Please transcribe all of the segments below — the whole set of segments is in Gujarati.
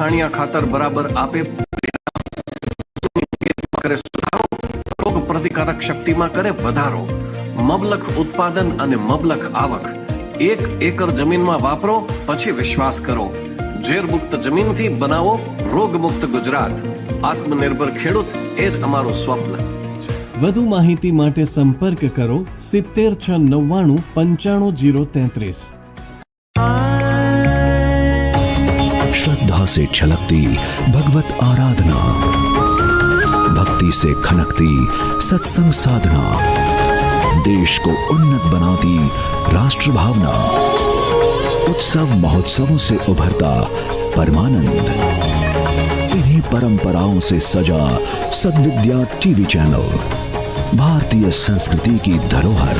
છાણિયા ખાતર બરાબર આપે. કરે સુધારો, રોગ પ્રતિકારક શક્તિમાં કરે વધારો. મબલખ ઉત્પાદન અને મબલખ આવક. એક એકર જમીનમાં વાપરો, પછી વિશ્વાસ કરો. ઝેરમુક્ત જમીનથી બનાવો, રોગમુક્ત ગુજરાત. આત્મનિર્ભર ખેડૂત એ જ અમારું સ્વપ્ન. વધુ માહિતી માટે સંપર્ક કરો સિત્તેર છ નવ્વાણું પંચાણું જીરો તેત્રીસ. से छलकती भगवत आराधना। भक्ति से खनकती सत्संग साधना। देश को उन्नत बनाती राष्ट्र भावना। उत्सव महोत्सवों से उभरता परमानंद। इन्हीं परंपराओं से सजा सदविद्या टीवी चैनल। भारतीय संस्कृति की धरोहर।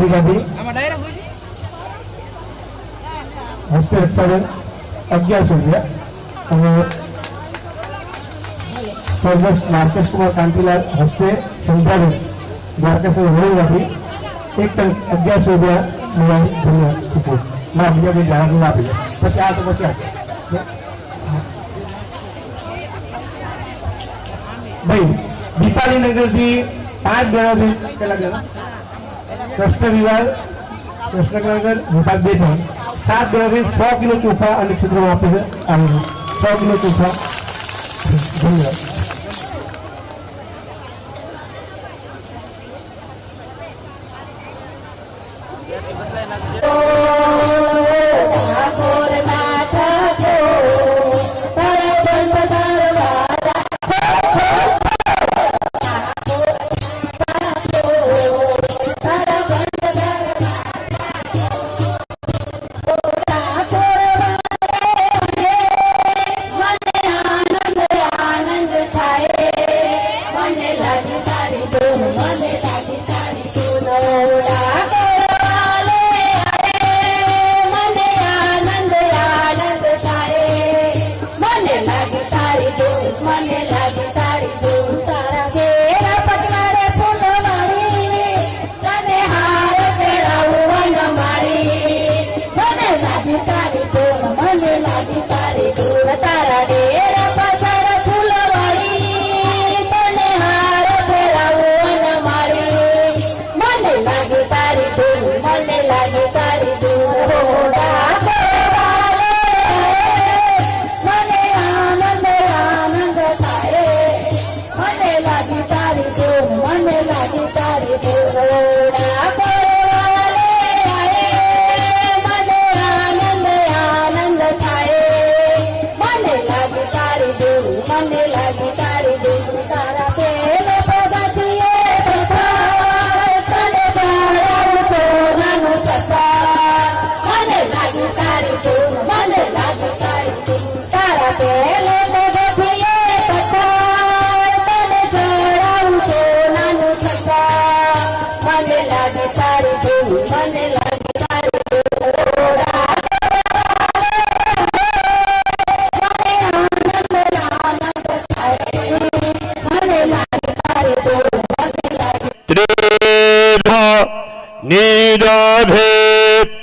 સાઉથ ગાંધી હસ્તે રક્ષાબેન અગિયારસો રૂપિયા. અને સ્વર્ગસ્થ માર્કેશ કુમાર કાંતિલાલ હસ્તે સંધાબેન દ્વારકાસર વડોદરાથી એક ટન અગિયારસો રૂપિયા મેળવી ધન્ય ચૂકવું ના બીજા કોઈ જાહેરાત આપી પછી આ તો પછી ભાઈ દીપાલી નગરથી પાંચ જણાથી પેલા જણા કૃષ્ણ વિવાહ કૃષ્ણનગર વિભાગ બે ત્રણ. સાત જણાથી સો કિલો ચોખા અને ક્ષેત્રમાં આપે છે. સો કિલો ચોખા. ધન્યવાદ.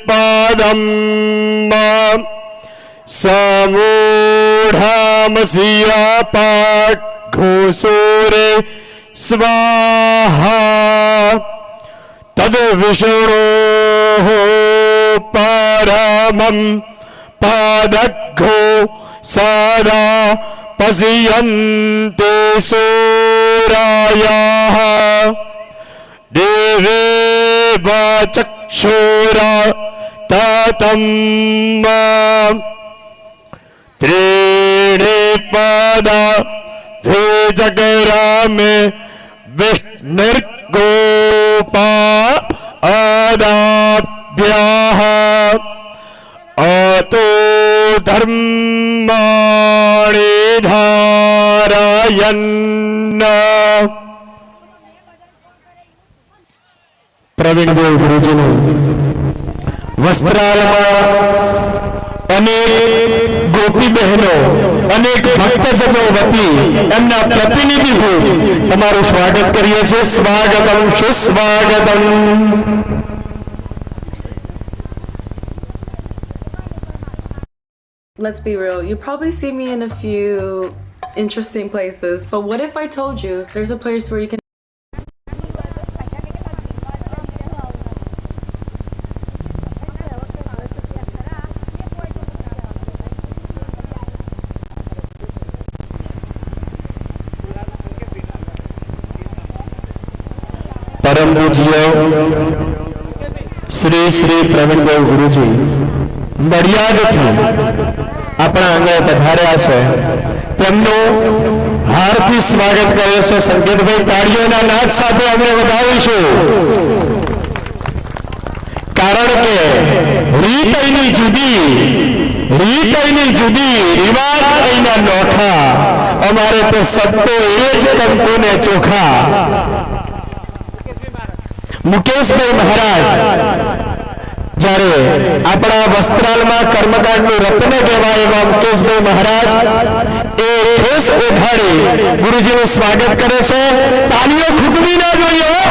पदम् समूढमसिया पाघोसूरे स्वाहा तद्विष्णोः परमम् पादघो सदा पश्यन्ते सूरायाः देवेव चक्षुरा ततं त्रीणि पदा जगरामे विष्णुर्गोपा अदाभ्याः अतो धर्माणि धारयन् પ્રવીણદેવ ગુરુજીનું વસ્ત્રાલમાં અનેક ગોપી બહેનો અનેક ભક્તજનો વતી એમના પ્રતિનિધિ રૂપ તમારું સ્વાગત કરીએ છીએ સ્વાગતમ સુસ્વાગતમ Let's be real, you probably see me in a few interesting places, but what if I told you there's a place where you can પૂજ્ય શ્રી શ્રી પ્રવીણદેવ ગુરુજી નડિયાદથી આપણા આંગણે પધાર્યા છે. તેમનું હારથી સ્વાગત કરે છે. સંકેતભાઈ તાળીઓના નાદ સાથે અમને વધાવીશું. કારણ કે રીત અહીંની જુદી રીત અહીંની જુદી, રિવાજ અહીંના નોખા. અમારે તો સત્તો એ જ કંકુને ચોખા. મુકેશભાઈ મહારાજ, જ્યારે આપણા વસ્ત્રાલમાં કર્મકાંડનું રત્ન કહેવાય એવા મુકેશભાઈ મહારાજ, એ ઠેસ ઓઢાડી ગુરુજીનું સ્વાગત કરે છે. તાલીઓ ખૂટવી ના જોઈએ હો.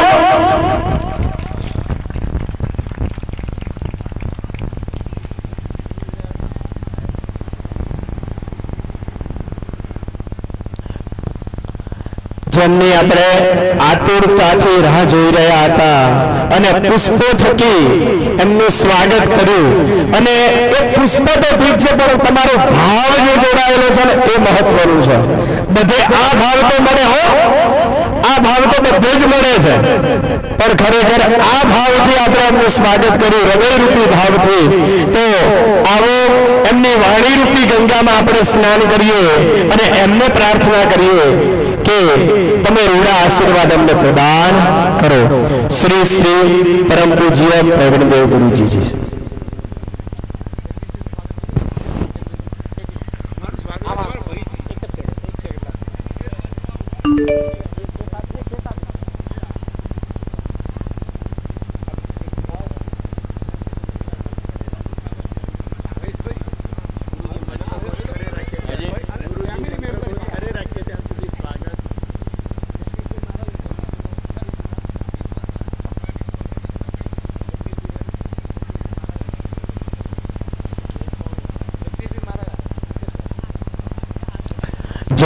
જેમની આપણે આતુરતાથી રાહ જોઈ રહ્યા હતા અને પુષ્પો થકી એમનું સ્વાગત કર્યું. અને એ પુષ્પ તો ઠીક છે, પણ તમારો ભાવ જે જોડાયેલો છે ને, એ મહત્વનું છે. બધે આ ભાવ તો મળે હો. આ ભાવ તો બધે જ મળે છે. પણ ખરેખર આ ભાવથી આપણે એમનું સ્વાગત કર્યું, હૃદયરૂપી ભાવથી. તો આવો એમની વાણીરૂપી ગંગામાં આપણે સ્નાન કરીએ અને એમને પ્રાર્થના કરીએ. કે તમે રૂડા આશીર્વાદ અમને પ્રદાન કરો. શ્રી શ્રી પરમ પૂજ્ય પ્રવીણદેવ ગુરુજીજી.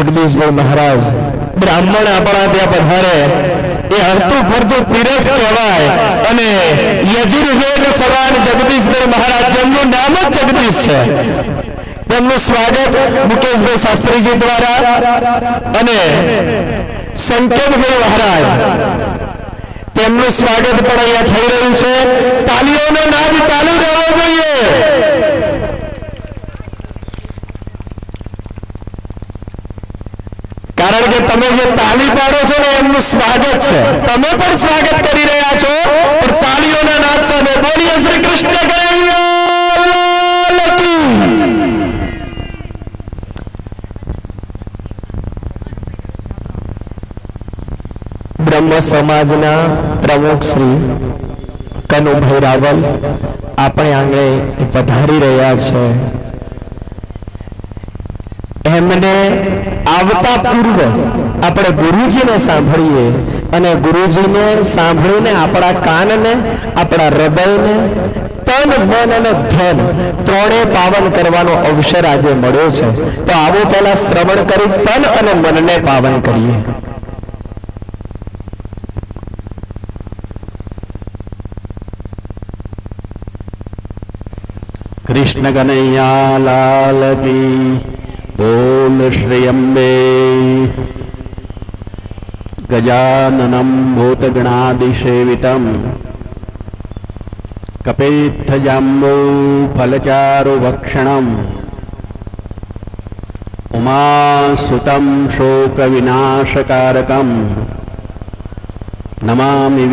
જગદીશભાઈ મહારાજ. બ્રાહ્મણ આપણા ત્યાં પધારે. એ હરતું ફરતું પીરજ કહેવાય. અને યજુર્વેદ સવાન જગદીશભાઈ મહારાજ, જેમનું નામ જ જગદીશ છે. તેમનું સ્વાગત મુકેશભાઈ શાસ્ત્રીજી દ્વારા અને સંકેતભાઈ મહારાજ. તેમનું સ્વાગત પણ અહીંયા થઈ રહ્યું છે. તાલીઓનો નાદ ચાલુ રહેવો જોઈએ કારણ કે તમે જે તાલી પાડો છો ને, એમનું સ્વાગત છે. તમે પણ સ્વાગત કરી રહ્યા છો. પણ તાલીઓના નાદ સાથે બોલીએ, શ્રી કૃષ્ણ બ્રહ્મ સમાજના પ્રમુખ શ્રી કનુભાઈ રાવલ આપણે આંગણે વધારી રહ્યા છે. એમને આવતા પૂર્વ આપણે ગુરુજીને સાંભળીએ અને ગુરુજીને સાંભળીને આપણા કાનને, આપણા હૃદયને, તન, મન અને ધન ત્રણે પાવન કરવાનો અવસર આજે મળ્યો છે. તો આવો પહેલા શ્રવણ કરી તન અને મનને પાવન કરીએ. કૃષ્ણ કનૈયા લાલ કી, બોલ શ્રી અંબે. ગજાનનમ ભૂતગણાદિસેવિતમ કપેત્થજાંબો उमासुतं ઉમાસુતમ नमामि નમામિ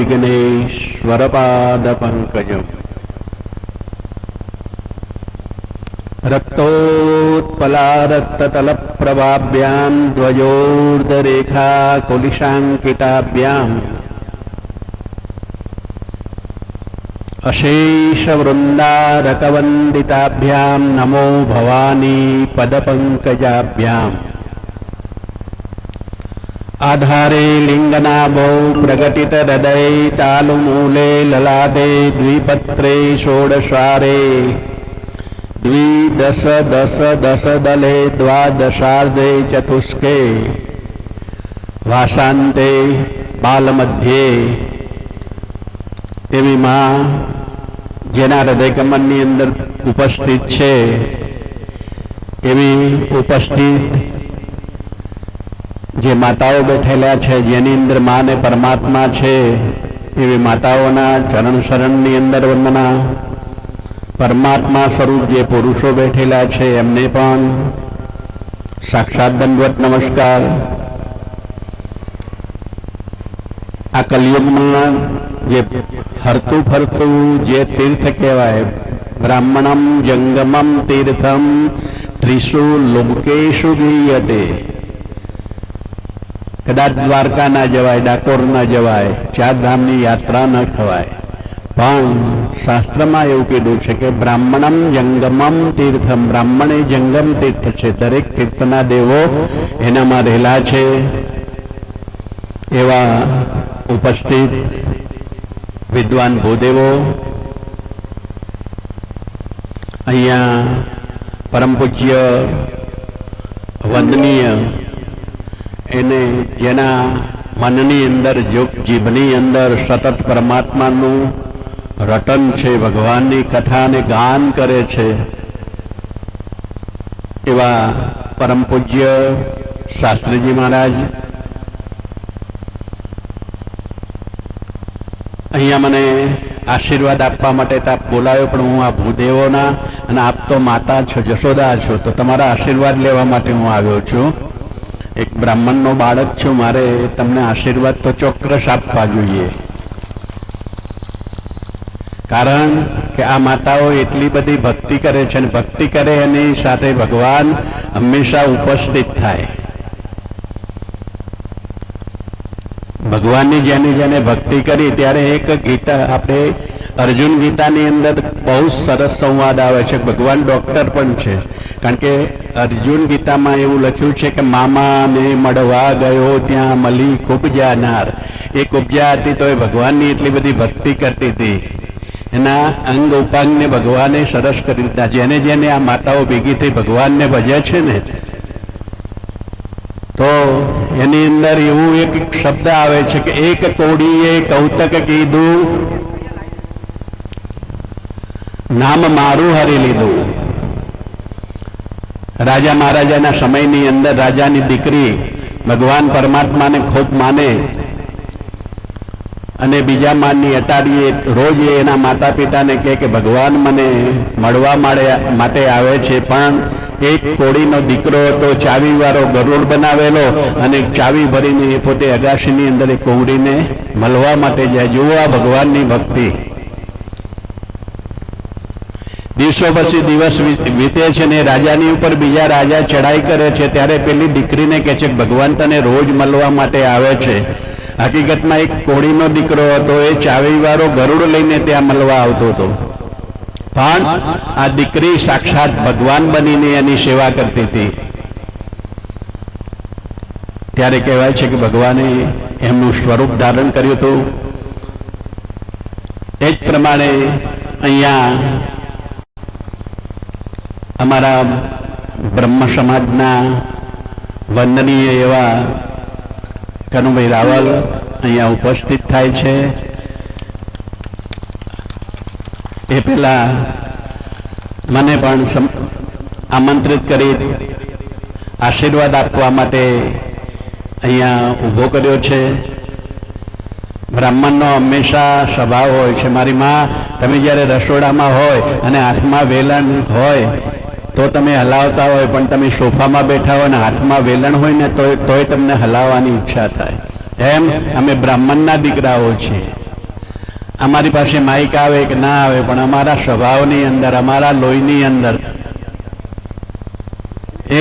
रक्तोत्पलारक्ततलप्रभाभ्याम् द्वयोर्दरेखा कुलिशाङ्किताभ्याम् अशेषवृन्दा नमो भवानी पदपङ्कजाभ्याम् आधारे लिङ्गनाभौ प्रकटितहृदये तालुमूले ललादे द्विपत्रे षोडस्वारे द्विदश दश दश दले द्वादशार्धे चतुष्के વાસાંતે બાલમધ્યે એવી માં જેના હૃદયકમનની અંદર ઉપસ્થિત છે એવી ઉપસ્થિત જે માતાઓ બેઠેલા છે જેની અંદર માં ને પરમાત્મા છે એવી માતાઓના ચરણ શરણની અંદર વંદના પરમાત્મા સ્વરૂપ જે પુરુષો બેઠેલા છે, એમને પણ સાક્ષાત દંડવત નમસ્કાર. આ કલયુગમાં જે હરતું ફરતું જે તીર્થ કહેવાય, બ્રાહ્મણમ જંગમમ તીર્થમ ત્રિશુ લોકેશુ ગીયતે. કદાચ દ્વારકા ના જવાય, ડાકોર ના જવાય ચાર ધામની યાત્રા ન ખવાય. પણ શાસ્ત્રમાં એવું કીધું છે કે બ્રાહ્મણમ જંગમમ તીર્થમ બ્રાહ્મણ જંગમ તીર્થ છે દરેક તીર્થના દેવો એનામાં રહેલા છે એવા ઉપસ્થિત વિદ્વાન ભૂદેવો અહીંયા પરમ પૂજ્ય વંદનીય એને જેના મનની અંદર જીભની અંદર સતત પરમાત્માનું રટન છે, ભગવાનની કથાને ગાન કરે છે. એવા પરમ પૂજ્ય શાસ્ત્રીજી મહારાજ. અહીંયા મને આશીર્વાદ આપવા માટે તાપ બોલાવ્યો પણ હું આ ભૂદેવોના અને આપ તો માતા છો, જશોદા છો, તો તમારા આશીર્વાદ લેવા માટે હું આવ્યો છું. એક બ્રાહ્મણનો બાળક છું, મારે તમને આશીર્વાદ તો ચોક્કસ આપવા જોઈએ. કારણ કે આ માતાઓ એટલી બધી ભક્તિ કરે છે અને ભક્તિ કરે એની સાથે ભગવાન હંમેશા ઉપસ્થિત થાય. ભગવાનની જેને જેને ભક્તિ કરી ત્યારે એક ગીતા આપણે અર્જુન ગીતાની અંદર બહુ સરસ સંવાદ આવે છે. ભગવાન ડોક્ટર પણ છે. કારણ કે અર્જુન ગીતામાં એવું લખ્યું છે કે મામાને મળવા ગયો ત્યાં મળી ખૂબ જાનાર એ કુબજા હતી તો એ ભગવાનની એટલી બધી ભક્તિ કરતી હતી. એના અંગ ઉપાંગને ભગવાને સરસ કરી દીધા. જેને જેને આ માતાઓ ભેગી થઈ ભગવાનને ભજે છે ને, તો એની અંદર એવું એક શબ્દ આવે છે કે એક કોડીએ કૌતક કીધું, નામ મારું હરી લીધું. રાજા મહારાજાના સમયની અંદર રાજાની દીકરી ભગવાન પરમાત્માને ખૂબ માને. અને બીજા માનની અટાડીએ રોજ એના માતા પિતાને કહે કે, ભગવાન મને મળવા મળે- માટે આવે છે, પણ એક કોળીનો દીકરો હતો ચાવી વાળો ગરુડ બનાવેલો અને ચાવી ભરીને એ પોતે અગાશીની અંદર એ કોંગડીને મળવા માટે જાય. જુઓ આ ભગવાનની ભક્તિ. દિવસો પછી દિવસ વીતે છે ને રાજાની ઉપર બીજા રાજા ચડાઈ કરે છે, ત્યારે પેલી દીકરીને કહે છે, ભગવાન તને રોજ મળવા માટે આવે છે. હકીકતમાં એક કોળીનો દીકરો હતો, એ ચાવી વાળો ગરુડ લઈને ત્યાં મળવા આવતો હતો. પણ આ દીકરી સાક્ષાત ભગવાન બનીને એની સેવા કરતી હતી. ત્યારે કહેવાય છે કે ભગવાને એમનું સ્વરૂપ ધારણ કર્યું હતું. એ જ પ્રમાણે અહીંયા અમારા બ્રહ્મ સમાજના વંદનીય એવા કનુભાઈ રાવલ અહીંયા ઉપસ્થિત થાય છે. એ પેલા મને પણ આમંત્રિત કરી આશીર્વાદ આપવા માટે અહીંયા ઊભો કર્યો છે. બ્રાહ્મણનો હંમેશા સ્વભાવ હોય છે. મારી માં, તમે જ્યારે રસોડામાં હોય અને હાથમાં વેલણ હોય તો તમે હલાવતા હોય, પણ તમે સોફામાં બેઠા હોય ને હાથમાં વેલણ હોય ને તોય તમને હલાવવાની ઈચ્છા થાય. એમ અમે બ્રાહ્મણના દીકરાઓ છીએ. અમારી પાસે માઇક આવે કે ના આવે, પણ અમારા સ્વભાવની અંદર, અમારા લોહીની અંદર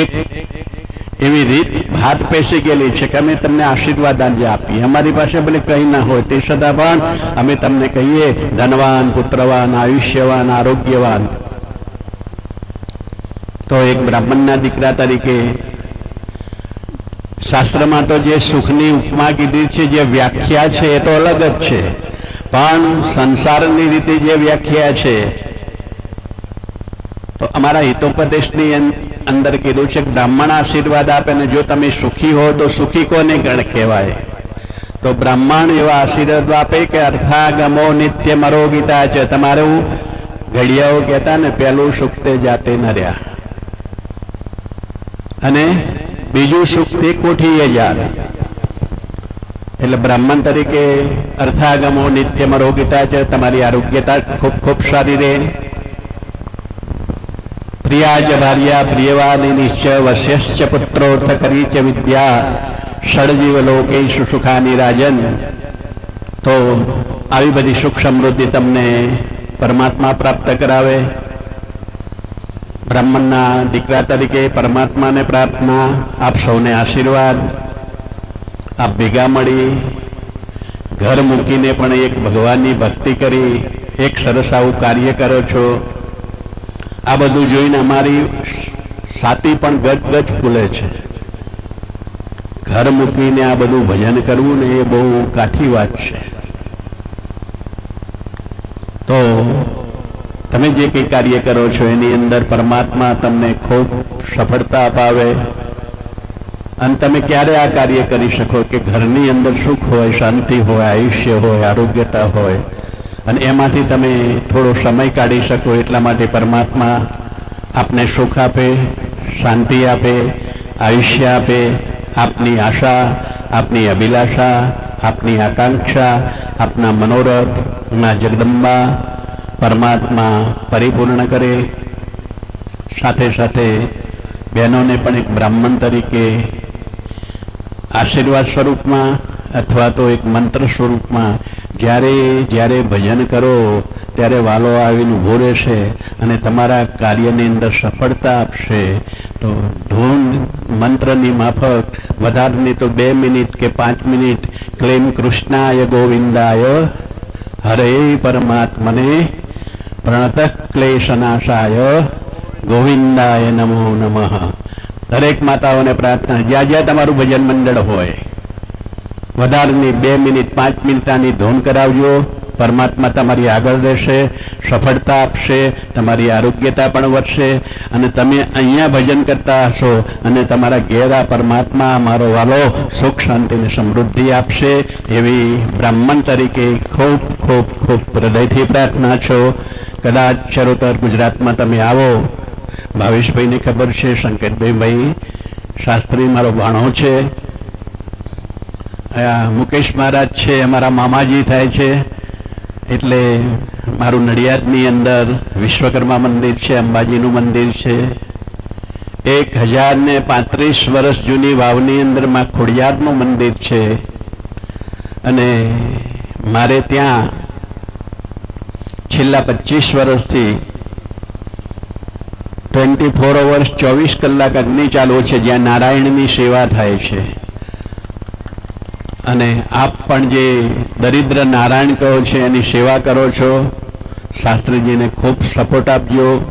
એક એવી રીત હાથ પેસી ગયેલી છે કે અમે તમને આશીર્વાદ આજે આપીએ. અમારી પાસે ભલે કંઈ ના હોય તે છતાં પણ અમે તમને કહીએ, ધનવાન, પુત્રવાન, આયુષ્યવાન, આરોગ્યવાન. તો એક બ્રાહ્મણના દીકરા તરીકે શાસ્ત્રમાં તો જે સુખની ઉપમા કીધી છે, જે વ્યાખ્યા છે, એ તો અલગ જ છે. પણ સંસારની રીતે જે વ્યાખ્યા છે, તો અમારા હિતોપદેશની અંદર કીધું છે બ્રાહ્મણ આશીર્વાદ આપે ને જો તમે સુખી હો તો સુખી કોને ગણ કહેવાય? તો બ્રાહ્મણ એવા આશીર્વાદ આપે કે અર્થાગમો નિત્ય મરોગીતા છે. તમારું ઘડિયાઓ કહેતા ને પહેલું સુખ તે જાતે ન રહ્યા અને બીજું સુખ તે કોઠીએ જાર એટલે બ્રાહ્મણ તરીકે અર્થાગમો નિત્ય મરોગીતા છે, તમારી આરોગ્યતા ખૂબ ખૂબ સારી રહે. પ્રિયાજ ભાર્યા પ્રિયવાદી નિશ્ચય વશ્યશ્ચ પુત્રોર્થ કરી ચ વિદ્યા ષડજીવ લોકેશુ સુખાની રાજન. તો આવી બધી સુખ સમૃદ્ધિ તમને પરમાત્મા પ્રાપ્ત કરાવે. બ્રાહ્મણના દીકરા તરીકે પરમાત્માને પ્રાર્થના, આપ સૌને આશીર્વાદ. આપ ભેગા મળી, ઘર મૂકીને પણ એક ભગવાનની ભક્તિ કરી, એક સરસ આવું કાર્ય કરો છો. આ બધું જોઈને અમારી સાતી પણ ગજ ફૂલે છે. ઘર મૂકીને આ બધું ભજન કરવું ને એ બહુ કાઠી વાત છે. તો તમે જે કંઈ કાર્ય કરો છો, એની અંદર પરમાત્મા તમને ખૂબ સફળતા અપાવે. અને તમે ક્યારે આ કાર્ય કરી શકો કે ઘરની અંદર સુખ હોય, શાંતિ હોય, આયુષ્ય હોય, આરોગ્યતા હોય. અને એમાંથી તમે થોડો સમય કાઢી શકો, એટલા માટે પરમાત્મા આપને સુખ આપે, શાંતિ આપે, આયુષ્ય આપે, આપની આશા, આપની અભિલાષા, આપની આકાંક્ષા, આપના મનોરથ ના જગદંબા પરમાત્મા પરિપૂર્ણ કરે. સાથે સાથે બહેનોને પણ એક બ્રાહ્મણ તરીકે આશીર્વાદ સ્વરૂપમાં અથવા તો એક મંત્ર સ્વરૂપમાં જ્યારે જ્યારે ભજન કરો, ત્યારે વાલો આવીને ઊભો રહેશે અને તમારા કાર્યની અંદર સફળતા આપશે. તો ધૂન મંત્રની માફક, વધારની તો બે મિનિટ કે પાંચ મિનિટ, ક્લેમ કૃષ્ણાય ગોવિંદાય હરે પરમાત્મને. પ્રણત ક્લેશનાશાય ગોવિંદાય નમો નમઃ. દરેક માતાઓને પ્રાર્થના. જ્યાં જ્યાં તમારું ભજન મંડળ હોય, વધારની બે મિનિટ, પાંચ મિનિટની ધૂન કરાવજો. પરમાત્મા તમારી આગળ રહેશે, સફળતા આપશે, તમારી આરોગ્યતા પણ વધશે અને તમે અહીંયા ભજન કરતા હશો અને તમારા ઘેરા પરમાત્મા મારો વાલો સુખ, શાંતિ સમૃદ્ધિ આપશે એવી બ્રાહ્મણ તરીકે ખૂબ ખૂબ ખૂબ હૃદયથી પ્રાર્થના છો. કદાચ ચરોતર ગુજરાતમાં તમે આવો. ભાવેશભાઈને ખબર છે, શંકરભાઈ ભાઈ શાસ્ત્રી મારો ભાણો છે. મુકેશ મહારાજ છે, અમારા મામાજી થાય છે. એટલે મારું નડિયાદની અંદર વિશ્વકર્મા મંદિર છે, અંબાજીનું મંદિર છે. એક હજાર ને પાંત્રીસ વર્ષ જૂની વાવની અંદરમાં ખોડિયારનું મંદિર છે. અને મારે ત્યાં છેલ્લા પચીસ વર્ષથી ટ્વેન્ટી ફોર અવર્સ ચોવીસ કલાક અગ્નિ ચાલુ છે, જ્યાં નારાયણની સેવા થાય છે. અને આપ પણ જે દરિદ્ર નારાયણ કહો છે, એની સેવા કરો છો, શાસ્ત્રીજીને ખૂબ સપોર્ટ આપજો.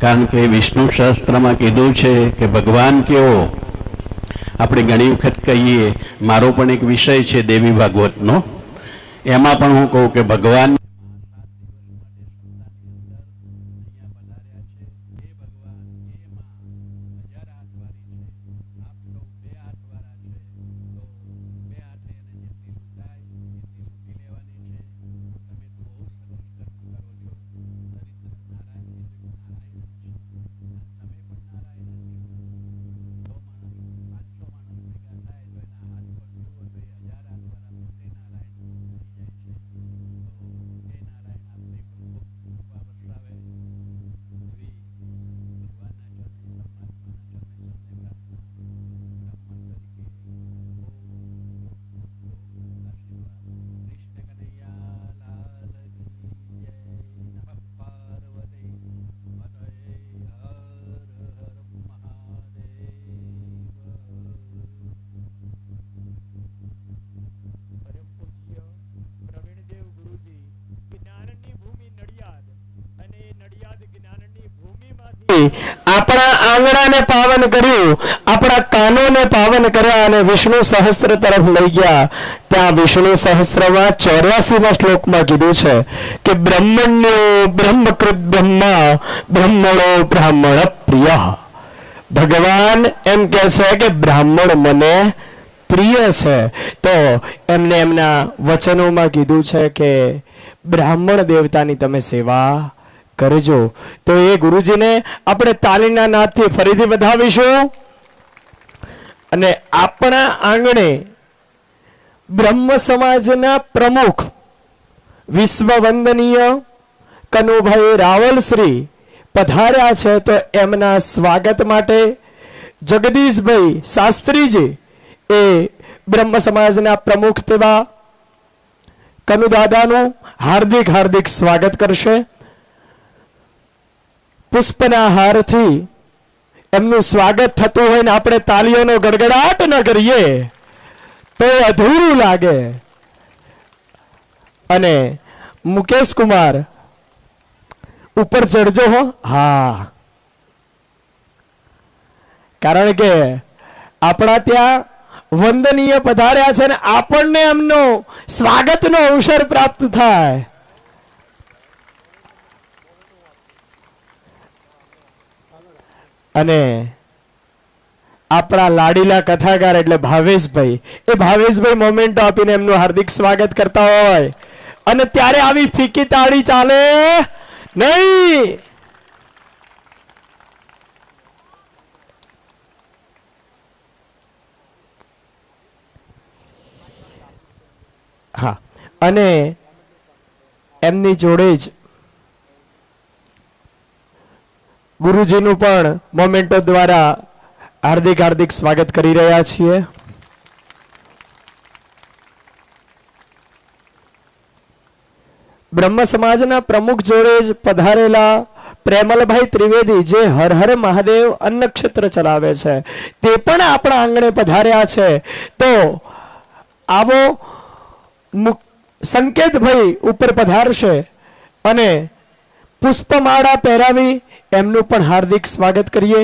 કારણ કે વિષ્ણુ શાસ્ત્રમાં કીધું છે કે, ભગવાન કેવો? આપણે ઘણી વખત કહીએ, મારો પણ એક વિષય છે દેવી ભાગવતનો. એમાં પણ હું કહું કે, ભગવાન આપણા આંગણાને પાવન કર્યું, આપણા કાનોને પાવન કર્યા અને વિષ્ણુ સહસ્ત્ર તરફ લઈ ગયા. ત્યાં વિષ્ણુ સહસ્ત્રમાં ચોર્યાસીમાં શ્લોકમાં કીધું છે કે, બ્રહ્મણ્યો બ્રહ્મકૃત બ્રહ્મા, બ્રહ્મણો બ્રાહ્મણ પ્રિય. ભગવાન એમ કે છે કે, બ્રાહ્મણ મને પ્રિય છે. તો એમને એમના વચનોમાં કીધું છે કે, બ્રાહ્મણ દેવતાની તમે સેવા કરજો. તો એ ગુરુજીને આપણે તાલીના નાદથી ફરીથી વધાવીશું. અને આપણા આંગણે બ્રહ્મ સમાજના પ્રમુખ વિશ્વ વંદનીય કનુભાઈ રાવલશ્રી પધાર્યા છે તો એમના સ્વાગત માટે જગદીશભાઈ શાસ્ત્રીજી એ બ્રહ્મ સમાજના પ્રમુખ તેવા કનુદાદાનું હાર્દિક હાર્દિક સ્વાગત કરશે. પુષ્પના હારથી એમનું સ્વાગત થતું હોય ને આપણે તાલીઓનો ગડગડાટ ન કરીએ, તો અધૂરું લાગે. અને મુકેશ કુમાર ઉપર ચડજો હો. હા. કારણ કે આપણા ત્યાં વંદનીય પધાર્યા છે ને આપણને એમનો સ્વાગતનો અવસર પ્રાપ્ત થાય. અને આપણા લાડીલા કથાકાર એટલે ભાવેશભાઈ. એ ભાવેશભાઈ મોમેન્ટો આપીને એમનું હાર્દિક સ્વાગત કરતા હોય. અને ત્યારે આવી ફીકી તાળી ચાલે નહીં. હા. અને એમની જોડે જ ગુરુજીનું પણ મોમેન્ટો દ્વારા હાર્દિક હાર્દિક સ્વાગત કરી રહ્યા છીએ. બ્રહ્મ સમાજના પ્રમુખ જોડે જ પધારેલા પ્રેમલભાઈ ત્રિવેદી જે હર હર મહાદેવ અન્નક્ષેત્ર ચલાવે છે, તે પણ આપણા આંગણે પધાર્યા છે. તો આવો સંકેતભાઈ ઉપર પધારશે અને પુષ્પમાળા પહેરાવી એમનું પણ હાર્દિક સ્વાગત કરીએ.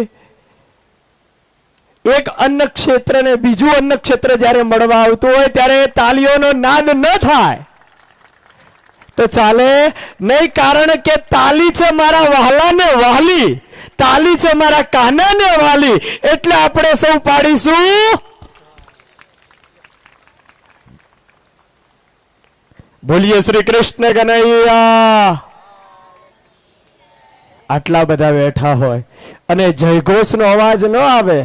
એક અન્ન ક્ષેત્ર ને બીજું અન્ન ક્ષેત્ર જ્યારે મળવા આવતું હોય ત્યારે તાલીઓનો નાદ ન થાય. તો ચાલે, નહીં કારણ કે તાલી છે મારા વહાલાને વહાલી, તાલી છે મારા કાનાને વાલી એટલે આપણે સૌ પાડીશું. બોલીએ શ્રી કૃષ્ણ કનૈયા. આટલા બધા બેઠા હોય. અને જયઘોષનો અવાજ ન આવે,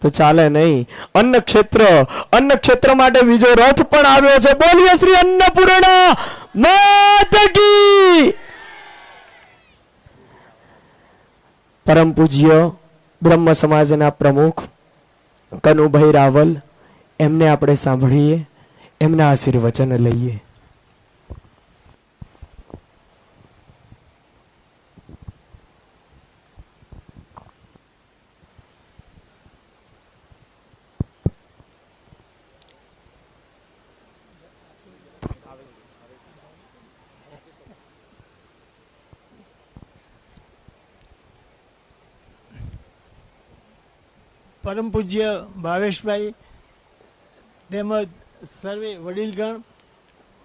તો ચાલે નહીં. અન્ન ક્ષેત્ર અન્ન ક્ષેત્ર માટે બીજો રથ પણ આવ્યો છે. બોલીએ શ્રી અન્નપૂર્ણા માત પરમ પૂજ્ય બ્રહ્મ સમાજના પ્રમુખ કનુભાઈ રાવલ, એમને આપણે સાંભળીએ, એમના આશીર્વચન લઈએ. પરમ પૂજ્ય ભાવેશભાઈ, તેમજ સર્વે વડીલગણ,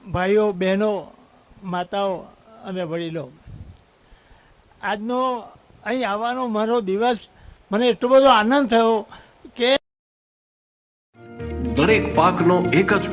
ભાઈઓ, બહેનો, માતાઓ અને વડીલો. આજનો અહીં આવવાનો મારો દિવસ મને એટલો બધો આનંદ થયો કે દરેક પાકનો એક જ